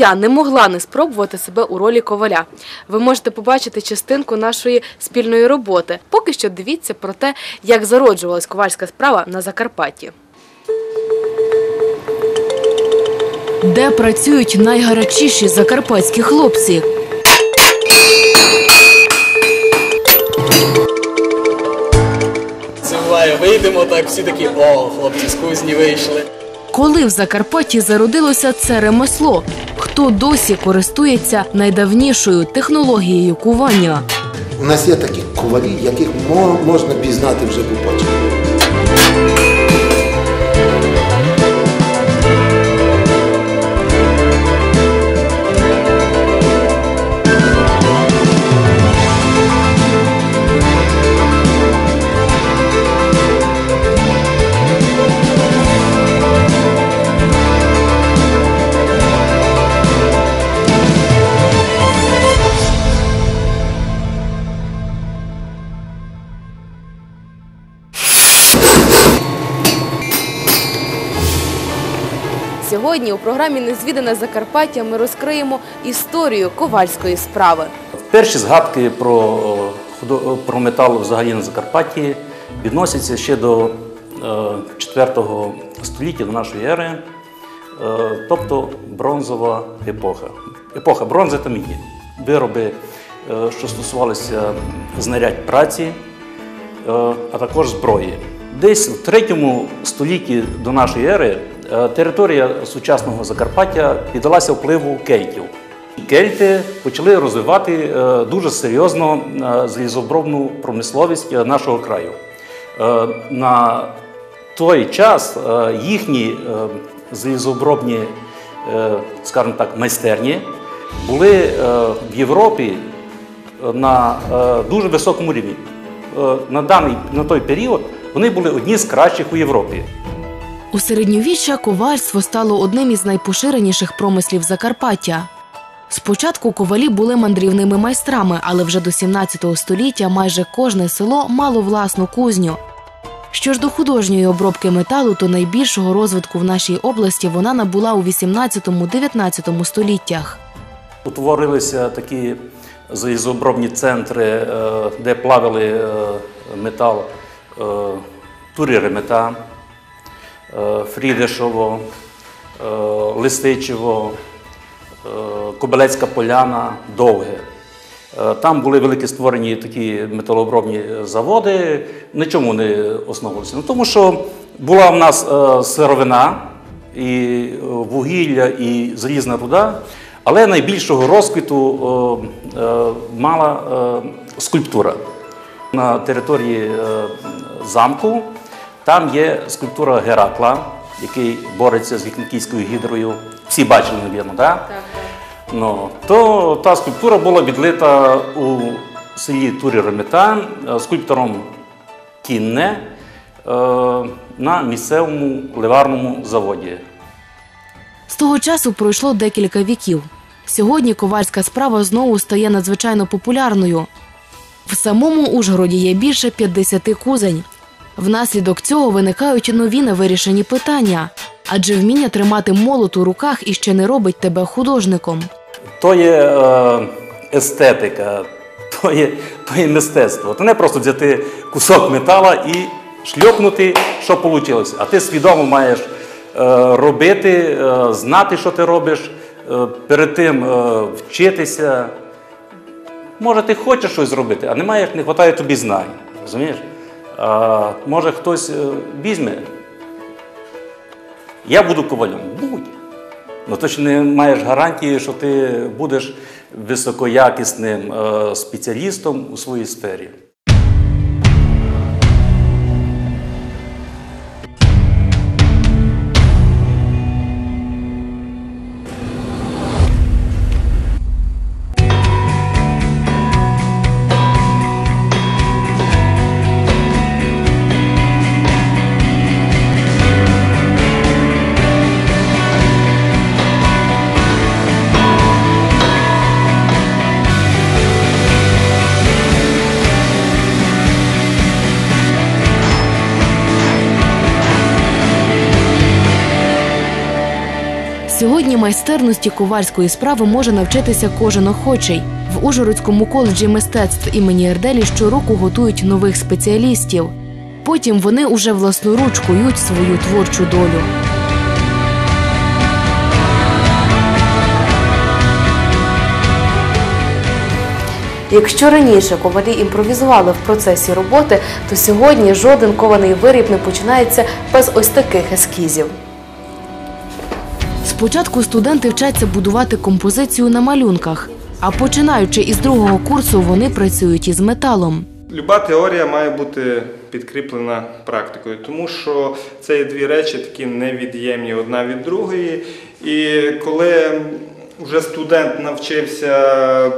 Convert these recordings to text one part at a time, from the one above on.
я не могла не спробувати себе у ролі коваля. Ви можете побачити частинку нашої спільної роботи. Поки що дивіться про те, як зароджувалась ковальська справа на Закарпатті. Де працюють найгарячіші закарпатські хлопці? Це буває, вийдемо так, всі такі, о, хлопці з кузні вийшли. Коли в Закарпатті зародилося це ремесло? Хто досі користується найдавнішою технологією кування? У нас є такі ковалі, яких мо- можна пізнати вже по почерку. Сьогодні у програмі Незвідане Закарпаття ми розкриємо історію ковальської справи. Перші згадки про, про метал взагалі на Закарпатті відносяться ще до е, 4 століття до нашої ери, е, тобто бронзова епоха. Епоха бронзи та міді. Вироби, е, що стосувалися знарядь праці, е, а також зброї. Десь в 3 столітті до нашої ери е, територія сучасного Закарпаття піддалася впливу кельтів. Кельти почали розвивати е, дуже серйозно е, залізобробну промисловість е, нашого краю. Е, На той час е, їхні е, залізообробні, е, скажімо так, майстерні були е, в Європі е, на е, дуже високому рівні. Е, На даний на той період вони були одні з кращих у Європі. У середньовіччя ковальство стало одним із найпоширеніших промислів Закарпаття. Спочатку ковалі були мандрівними майстрами, але вже до 17 століття майже кожне село мало власну кузню. Що ж до художньої обробки металу, то найбільшого розвитку в нашій області вона набула у 18-19 століттях. Утворилися такі залізообробні центри, е, де плавили е, метал е, Турі-Ремета, е, Фрідешово, е, Листичево, е, Кобелецька поляна, Довге. Е, Там були великі створені такі металообробні заводи. На чому вони основувалися? Ну, тому що була в нас е, сировина, і е, вугілля, і залізна руда, але найбільшого розквіту е, е, мала е, скульптура. На території е, замку там є скульптура Геракла, який бореться з вікнікійською гідрою. Всі бачили, навірно, так? Ну, то та скульптура була відлита у селі Турі Ремета е, скульптором Кінне е, на місцевому ливарному заводі. З того часу пройшло декілька віків. Сьогодні ковальська справа знову стає надзвичайно популярною. В самому Ужгороді є більше 50 кузень. Внаслідок цього виникають нові невирішені питання, адже вміння тримати молот у руках іще не робить тебе художником. То є е, естетика, то є, то є мистецтво. То не просто взяти кусок метала і шльопнути, що вийшло. А ти свідомо маєш е, робити, е, знати, що ти робиш, перед тим вчитися. Може, ти хочеш щось зробити, а немає, не вистачає тобі знань. Розумієш? А, може, хтось е, візьме. Я буду ковалем. Будь. Ну то ж не маєш гарантії, що ти будеш високоякісним е, спеціалістом у своїй сфері. Сьогодні майстерності ковальської справи може навчитися кожен охочий. В Ужгородському коледжі мистецтв імені Ерделі щороку готують нових спеціалістів. Потім вони уже власноруч кують свою творчу долю. Якщо раніше ковалі імпровізували в процесі роботи, то сьогодні жоден кований виріб не починається без ось таких ескізів. Спочатку студенти вчаться будувати композицію на малюнках, а починаючи із другого курсу, вони працюють із металом. Люба теорія має бути підкріплена практикою, тому що це дві речі такі невід'ємні одна від другої. І коли вже студент навчився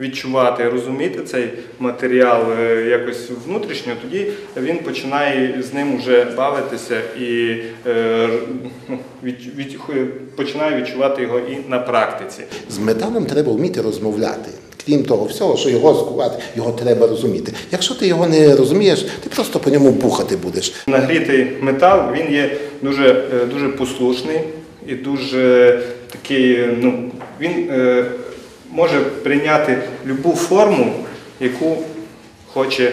відчувати, розуміти цей матеріал е, якось внутрішньо, тоді він починає з ним вже бавитися і е, ну, від, від, починає відчувати його і на практиці. З металом треба вміти розмовляти. Крім того всього, що його скувати, його треба розуміти. Якщо ти його не розумієш, ти просто по ньому бухати будеш. Нагрітий метал він є дуже, е, дуже послушний і дуже такий, ну, він може прийняти любу форму, яку хоче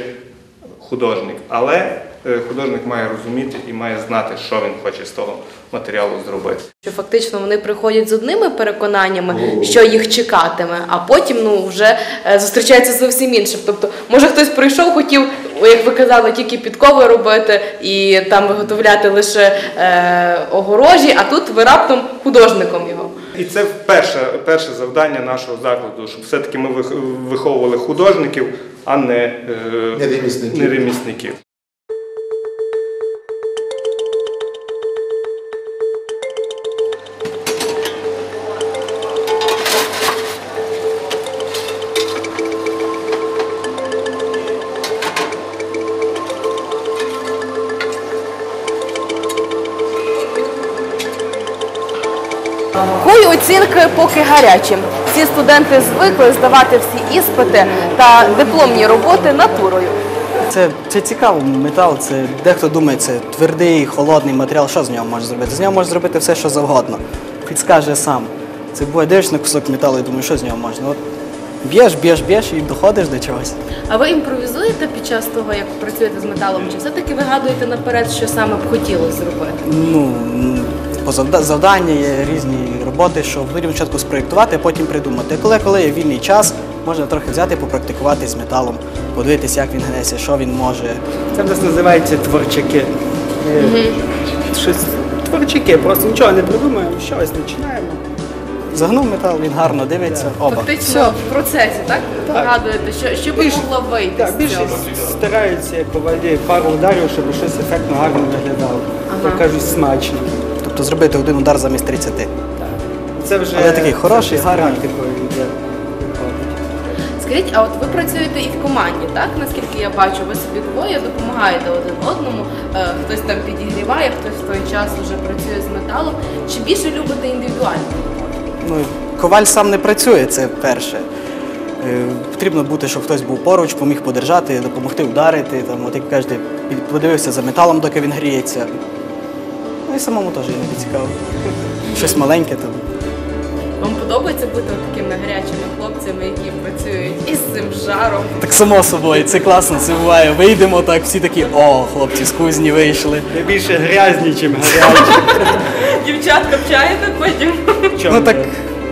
художник. Але е, художник має розуміти і має знати, що він хоче з того матеріалу зробити. Що фактично вони приходять з одними переконаннями, що їх чекатиме, а потім ну вже е, зустрічаються з зовсім іншим. Тобто, може хтось прийшов, хотів, як ви казали, тільки підкови робити і там виготовляти лише е, огорожі, а тут ви раптом художником його. І це перше, перше завдання нашого закладу, щоб все-таки ми вих- виховували художників, а не, е, Не ремісників. не ремісників. Оцінки поки гарячі. Всі студенти звикли здавати всі іспити та дипломні роботи натурою. Це, це цікаво, метал, це дехто думає, це твердий, холодний матеріал, що з нього можна зробити? З нього можна зробити все, що завгодно. Підскаже сам. Це буває, дивишся на кусок металу і думаєш, що з нього можна. От б'єш, б'єш, б'єш і доходиш до чогось. А ви імпровізуєте під час того, як працюєте з металом? Чи все-таки вигадуєте наперед, що саме б хотілося зробити? Ну, по завдання є різні роботи, що потрібно спочатку спроєктувати, а потім придумати. Коли, коли є вільний час, можна трохи взяти, попрактикувати з металом, подивитися, як він гнеться, що він може. Це в нас називається творчаки. Е, Щось творчаки, просто нічого не придумаємо, щось починаємо. Загнув метал, він гарно дивиться. Оба. Фактично в процесі, так? Вигадуєте, що, що би Більш- могло вийти Так, з цього? стараються ковалі пару ударів, щоб щось ефектно гарно виглядало. Як кажуть, смачно. Тобто зробити один удар замість 30. Це вже Але такий хороший, це гарний. Скажіть, а от ви працюєте і в команді, так? Наскільки я бачу, ви собі двоє допомагаєте один одному, е, хтось там підігріває, хтось в той час вже працює з металом. Чи більше любите індивідуально? Ну, коваль сам не працює, це перше. Е, Потрібно бути, щоб хтось був поруч, поміг подержати, допомогти вдарити. Там, от як кажете, подивився за металом, доки він гріється. Ну і самому теж іноді цікаво. Щось маленьке там. Вам подобається бути такими гарячими хлопцями, які працюють із цим жаром? Так само собою, це класно, це буває. Вийдемо так, всі такі, о, хлопці з кузні вийшли. Ви більше грязні, ніж гарячі. Дівчат копчаєте потім? Чому? Ну так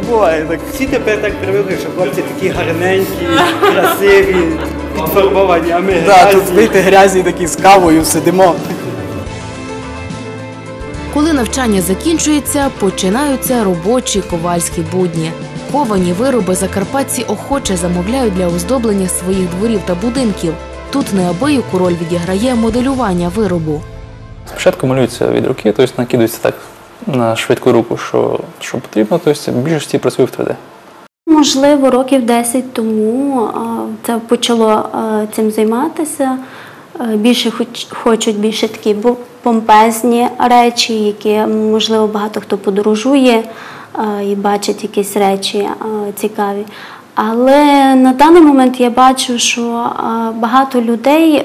буває. так. Всі тепер так привикли, що хлопці такі гарненькі, красиві, підфарбовані, а ми Да, тут грязні. вийти грязні такі з кавою, сидимо. Коли навчання закінчується, починаються робочі ковальські будні. Ковані вироби закарпатці охоче замовляють для оздоблення своїх дворів та будинків. Тут неабияку роль відіграє моделювання виробу. Спочатку малюється від руки, тобто накидується так на швидку руку, що, що потрібно, тобто більшості працює в 3D. Можливо, років 10 тому це почало цим займатися. Е, Більше хоч, хочуть більше такі помпезні речі, які можливо багато хто подорожує і бачить якісь речі цікаві. Але на даний момент я бачу, що багато людей е,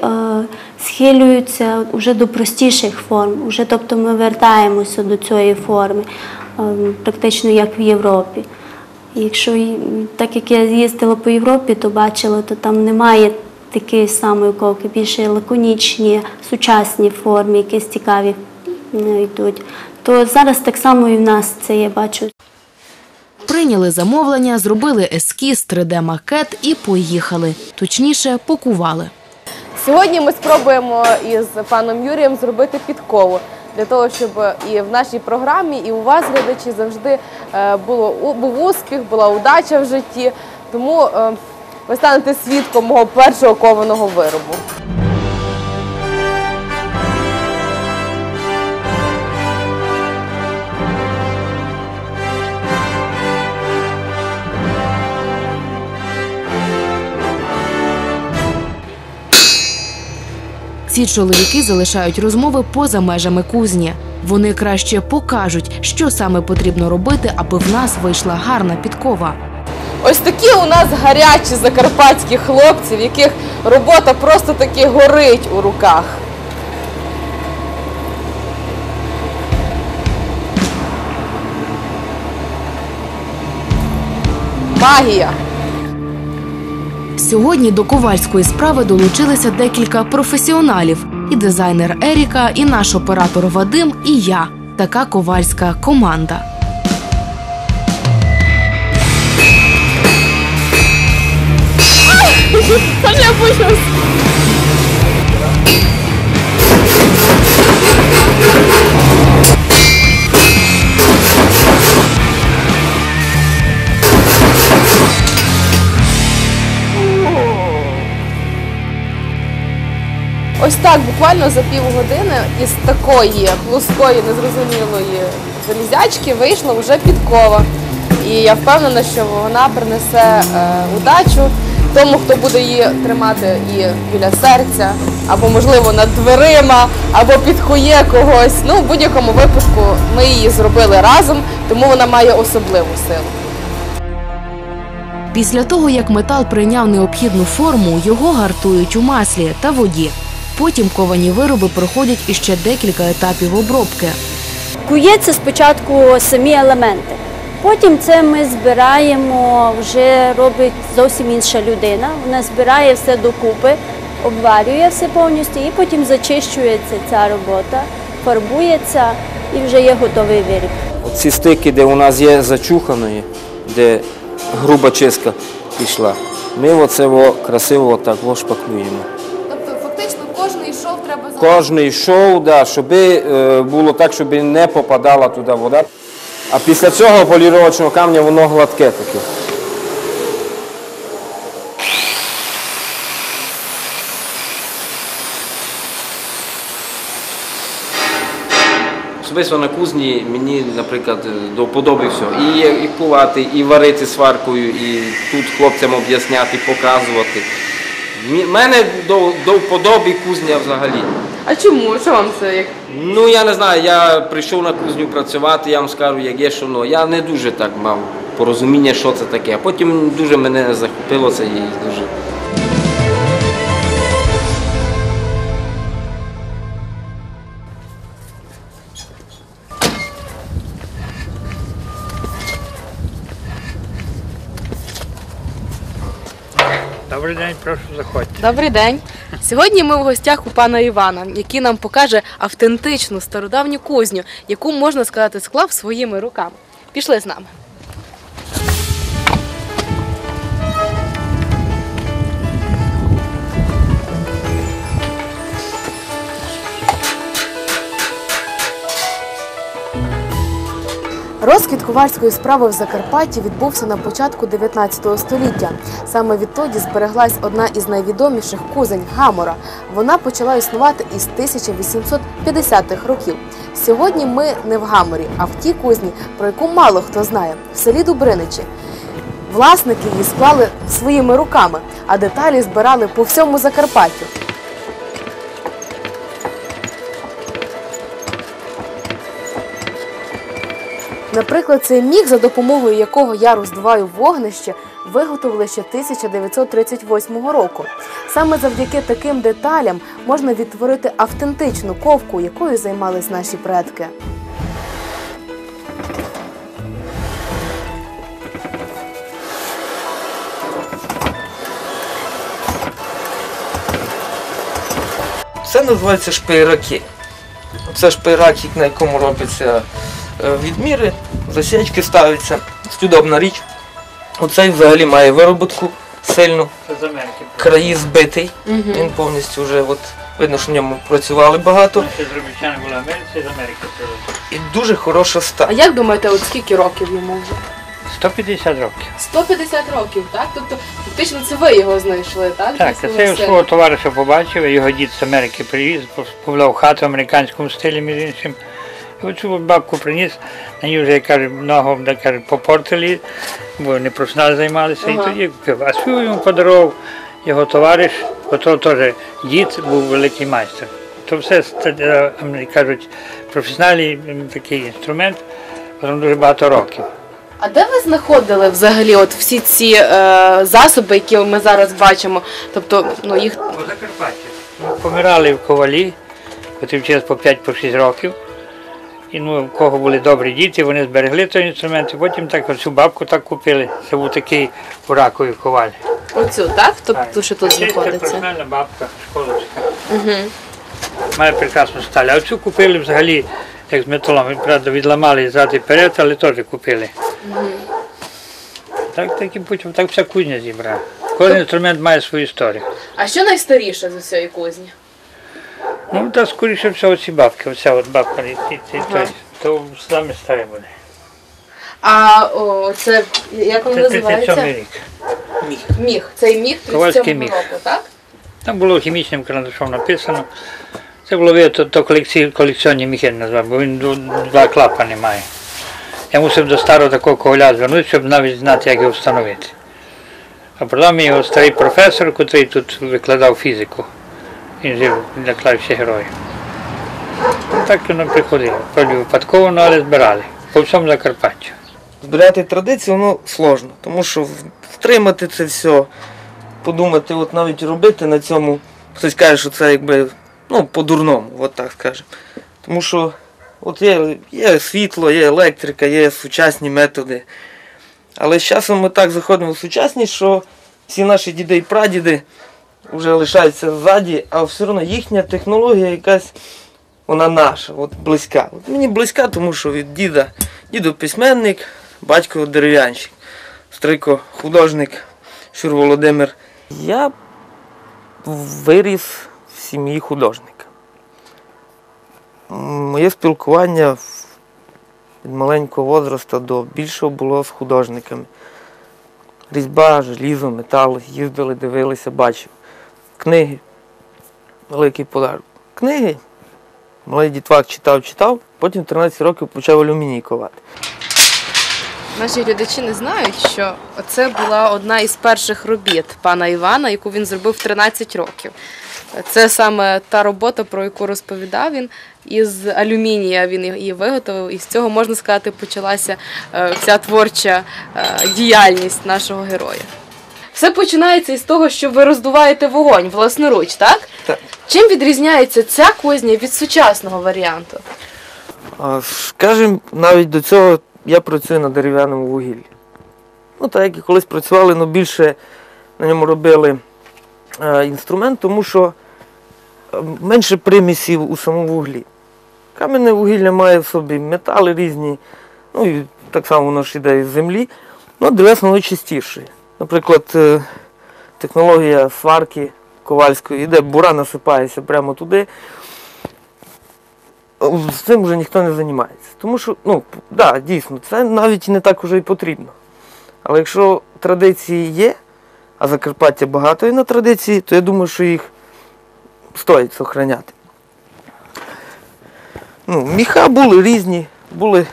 схилюються вже до простіших форм. Уже, тобто ми вертаємося до цієї форми. е, практично як в Європі. Якщо так як я їздила по Європі, то бачила, то там немає такої самої ковки, більше лаконічні, сучасні форми, якісь цікаві йдуть. То зараз так само і в нас це я бачу. Прийняли замовлення, зробили ескіз, 3D-макет і поїхали. Точніше, покували. Сьогодні ми спробуємо із паном Юрієм зробити підкову для того, щоб і в нашій програмі, і у вас, глядачі, завжди е, було був успіх, була удача в житті. Тому е, ви станете свідком мого першого кованого виробу. Ці чоловіки залишають розмови поза межами кузні. Вони краще покажуть, що саме потрібно робити, аби в нас вийшла гарна підкова. Ось такі у нас гарячі закарпатські хлопці, в яких робота просто таки горить у руках. Магія. Сьогодні до ковальської справи долучилися декілька професіоналів: і дизайнер Еріка, і наш оператор Вадим, і я. Така ковальська команда. Я боюсь. Ось так, буквально за півгодини із такої плоскої, незрозумілої залізячки вийшла вже підкова. І я впевнена, що вона принесе е, удачу тому, хто буде її тримати і біля серця, або, можливо, над дверима, або підхує когось. Ну, в будь-якому випадку ми її зробили разом, тому вона має особливу силу. Після того, як метал прийняв необхідну форму, його гартують у маслі та воді. Потім ковані вироби проходять іще декілька етапів обробки. Кується спочатку самі елементи. Потім це ми збираємо, вже робить зовсім інша людина. Вона збирає все докупи, обварює все повністю і потім зачищується ця робота, фарбується і вже є готовий виріб. Ці стики, де у нас є зачуханої, де груба чистка пішла, ми оце красиво так шпаклюємо. Тобто, фактично, кожний шов треба Кожний шов, да, щоб е, було так, щоб не попадала туди вода. А після цього поліровочного камня воно гладке таке. Особисто на кузні мені, наприклад, до вподоби все. І, і кувати, і варити сваркою, і тут хлопцям об'ясняти, показувати. Мі- Мене до, до вподоби кузня взагалі. А чому? Що вам це як? Ну я не знаю, я прийшов на кузню працювати, я вам скажу, як є, що ну. Я не дуже так мав порозуміння, що це таке. А потім дуже мене захопило це і дуже. Добрий день, прошу заходьте. Добрий день. Сьогодні ми в гостях у пана Івана, який нам покаже автентичну стародавню кузню, яку можна сказати склав своїми руками. Пішли з нами. Розквіт ковальської справи в Закарпатті відбувся на початку 19 століття. Саме відтоді збереглась одна із найвідоміших кузень Гамора. Вона почала існувати із 1850-х років. Сьогодні ми не в Гаморі, а в тій кузні, про яку мало хто знає, в селі Дубриничі. Власники її склали своїми руками, а деталі збирали по всьому Закарпаттю. Наприклад, цей міг, за допомогою якого я роздуваю вогнище, виготовили ще 1938 року. Саме завдяки таким деталям можна відтворити автентичну ковку, якою займались наші предки. Це називається шпираки. Це шпейракік, на якому робиться відміри, засічки ставляться. Чудовна річ. Оцей взагалі має вироботку сильну. З Америки. Краї збитий. Він повністю вже от, видно, що в ньому працювали багато. І дуже хороша А як думаєте, от скільки років йому вже? 150 роких. 150 років, так? Тобто фактично це ви його знайшли, так? Так, це я свого товариша побачив, його дід з Америки привіз, побудував хату в американському стилі, між іншим. Оцю бабку приніс, на ній вже, каже, ногу каже, попортили, бо не професіонали займалися, і тоді купив. А свою йому подарував його товариш, ото теж дід був великий майстер. То все, е, кажуть, професіональний такий інструмент, потім дуже багато років. А де ви знаходили взагалі от всі ці е, засоби, які ми зараз бачимо? Тобто, ну їх У Закарпатті. Помирали в ковалі, котрі вчились по 5-6 років. І ну, у кого були добрі діти, вони зберегли той інструмент, і потім так оцю бабку так купили. Це був такий ураковий коваль. оцю, так? Тобто, що тут Це знаходиться? професіональна бабка, школочка. Угу. Має прекрасну сталь. А оцю купили взагалі, як з металом, правда, відламали ззади перед, але теж купили. Так, так і потім так вся кузня зібрала. Кожен інструмент має свою історію. А що найстаріше з усієї кузні? Ну, та скоріше всього ці бабки, оця от бабка, Ага. то, то саме старе буде. А о, це як воно Це 37 називається? рік. Міг. Цей міг Ковальський 37 міг. року, так? Там було хімічним карандашом написано. Це було ви- то, то колекці, колекціонні міхи назвав, бо він ду- два клапани має. Я мусив до старого такого коваля звернутися, щоб навіть знати, як його встановити. А продав мені його старий професор, який тут викладав фізику. Жив для клавіші героїв. Ну, Так воно приходило. Правда, випадково, ну, але збирали. По всьому Закарпаттю. Збирати традицію, воно сложно, тому що втримати це все, подумати, от навіть робити на цьому, хтось каже, що це якби ну, по-дурному, от так скажемо. Тому що от є, є світло, є електрика, є сучасні методи. Але з часом ми так заходимо в сучасність, що всі наші діди і прадіди вже лишаються ззаді, а все одно їхня технологія якась вона наша, от близька. От мені близька, тому що від діда, діду письменник, батько дерев'янщик, стрийко художник Щур Володимир. Я виріс в сім'ї художника. Моє спілкування від маленького возрасту до більшого було з художниками. Різьба, желізо, метал, їздили, дивилися, бачив. Книги. Великий подарунок. Книги. Малий дітвак читав, читав, потім в 13 років почав алюміній ковати. Наші глядачі не знають, що це була одна із перших робіт пана Івана, яку він зробив в 13 років. Це саме та робота, про яку розповідав він. Із алюмінія він її виготовив, і з цього можна сказати, почалася е, вся творча е, діяльність нашого героя. Все починається із того, що ви роздуваєте вогонь власноруч, так? Так. Чим відрізняється ця кузня від сучасного варіанту? А, Скажем, навіть до цього я працюю на дерев'яному вугіллі. Ну, так як і колись працювали, але більше на ньому робили е, інструмент, тому що е, менше примісів у самому вуглі. Кам'яне вугілля має в собі метали різні, ну і так само воно ж іде із землі, ну дерев'яне воно чистіше. Наприклад, е, технологія сварки ковальської, іде бура насипається прямо туди. З цим вже ніхто не займається. Тому що, ну, да, дійсно, це навіть не так уже і потрібно. Але якщо традиції є, а Закарпаття багато є на традиції, то я думаю, що їх стоїть зберігати. Ну, міха були різні, були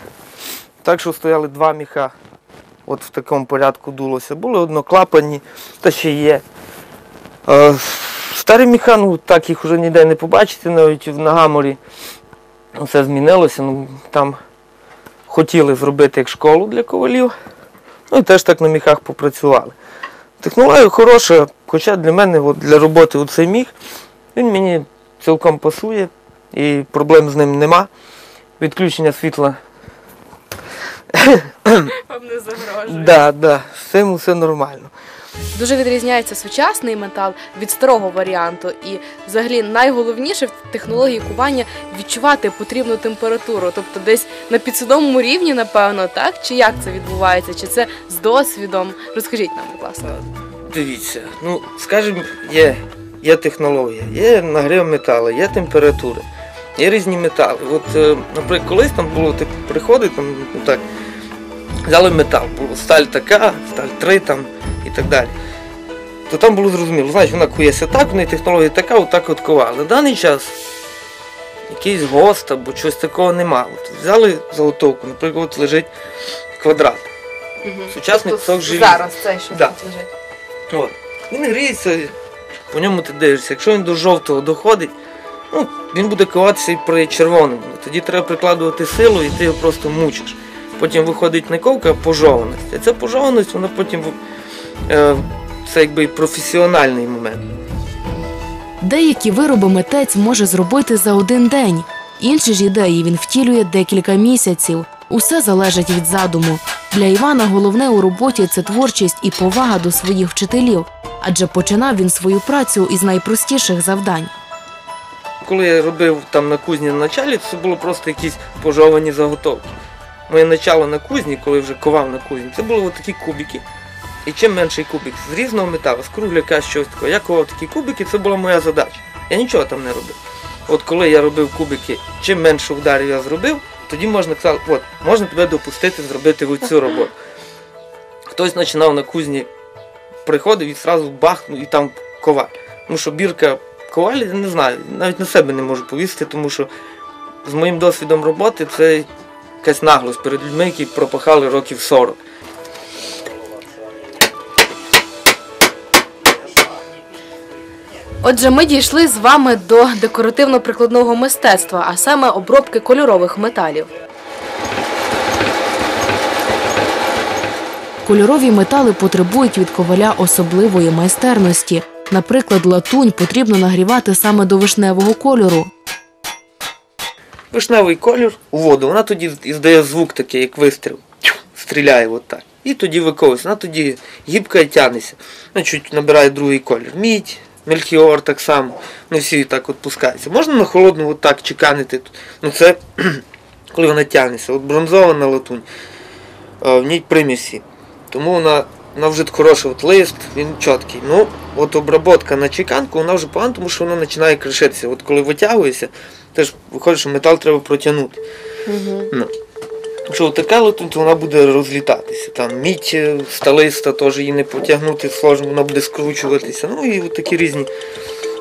так, що стояли два міха. От в такому порядку дулося. Були одноклапані, та ще є. Е, старі міха, ну так їх вже ніде не побачите, навіть в Нагаморі. Все змінилося. Ну, там хотіли зробити як школу для ковалів. Ну і теж так на міхах попрацювали. Технологія хороша, хоча для мене от, для роботи цей міг, він мені цілком пасує і проблем з ним нема. Відключення світла. Вам не загрожує. Да, да, з цим все нормально. дуже відрізняється сучасний метал від старого варіанту. І взагалі найголовніше в технології кування відчувати потрібну температуру, тобто десь на підсвідомому рівні, напевно, так? Чи як це відбувається? Чи це з досвідом? Розкажіть нам, будь ласка. Дивіться, ну скажімо, є, є технологія, є нагрів металу, є температура, є різні метали. От, е, наприклад, колись там було, ти приходить, там, ну так, взяли метал, сталь така, сталь 3 там і так далі. То там було зрозуміло, значить, вона кується так, в неї технологія така, отак от ковали. На даний час якийсь гост або щось такого нема. От взяли заготовку, наприклад, лежить квадрат. Сучасний кусок желіза. Зараз це що Да. тут лежить. От. Він гріється, по ньому ти дивишся. Якщо він до жовтого доходить, ну, він буде коватися і при червоному. Тоді треба прикладувати силу і ти його просто мучиш. Потім виходить не ковка, а пожованість. А ця пожованість, вона потім е, це якби професіональний момент. Деякі вироби митець може зробити за один день. Інші ж ідеї він втілює декілька місяців. Усе залежить від задуму. Для Івана головне у роботі це творчість і повага до своїх вчителів, адже починав він свою працю із найпростіших завдань. Коли я робив там на кузні на началі, це було просто якісь пожовані заготовки. Моє начало на кузні, коли вже ковав на кузні, це були такі кубики. І чим менший кубик з різного металу, з кругляка, щось такого. Я ковав такі кубики, це була моя задача. Я нічого там не робив. От коли я робив кубики, чим менше ударів я зробив, тоді можна казати, от, можна тебе допустити зробити цю роботу. Хтось починав на кузні, приходив і одразу бахнув і там коваль. Тому що бірка ковалі, я не знаю, навіть на себе не можу повісити, тому що з моїм досвідом роботи це якась наглость перед людьми, які пропахали років 40. Отже, ми дійшли з вами до декоративно-прикладного мистецтва, а саме обробки кольорових металів. Кольорові метали потребують від коваля особливої майстерності. Наприклад, латунь потрібно нагрівати саме до вишневого кольору. Вишневий колір у воду, вона тоді здає звук такий, як вистріл. Стріляє от так. І тоді виковується. Вона тоді гібка і тягнеться. Ну, чуть набирає другий колір. Мідь, мельхіор так само. Не всі так от пускаються. Можна на холодну от так чеканити. Ну це коли вона тягнеться. От бронзована латунь, е, в ній примісі. Тому вона, вона вже хороший от лист, він чіткий. Ну, от обработка на чеканку, вона вже погана, тому що вона починає кришитися. От коли витягується, теж виходить, що метал треба протягнути. Ну. Якщо така латунь, то вона буде розлітатися. Там мідь е, сталиста теж її не потягнути сложно, вона буде скручуватися. Ну і от такі різні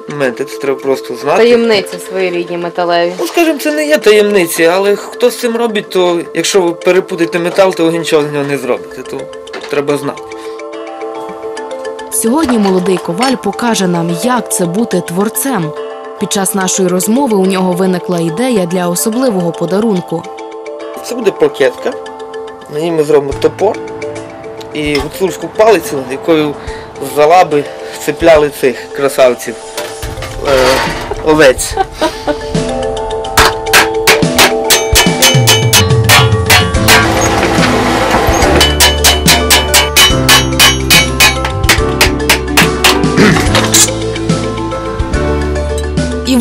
моменти. Це треба просто знати. Таємниці своєрідні металеві. Ну, скажімо, це не є таємниці, але хто з цим робить, то якщо ви перепутаєте метал, то ви нічого з нього не зробите. То треба знати. Сьогодні молодий коваль покаже нам, як це бути творцем. Під час нашої розмови у нього виникла ідея для особливого подарунку. Це буде пакетка. На ній ми зробимо топор і гуцульську палицю, якою за лаби цепляли цих красавців е, овець.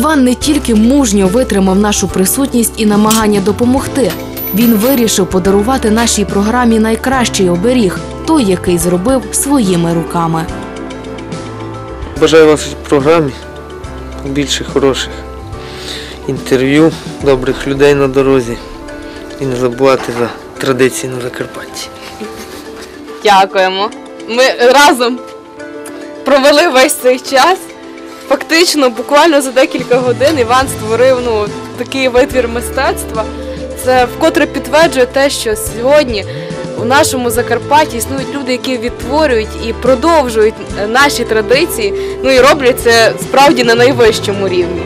Іван не тільки мужньо витримав нашу присутність і намагання допомогти. Він вирішив подарувати нашій програмі найкращий оберіг той, який зробив своїми руками. Бажаю вашій програмі більше хороших інтерв'ю, добрих людей на дорозі і не забувати за традиції на Закарпатті. Дякуємо. Ми разом провели весь цей час. Фактично, буквально за декілька годин Іван створив ну, такий витвір мистецтва. Це вкотре підтверджує те, що сьогодні у нашому Закарпатті існують люди, які відтворюють і продовжують е, наші традиції, ну і роблять це справді на найвищому рівні.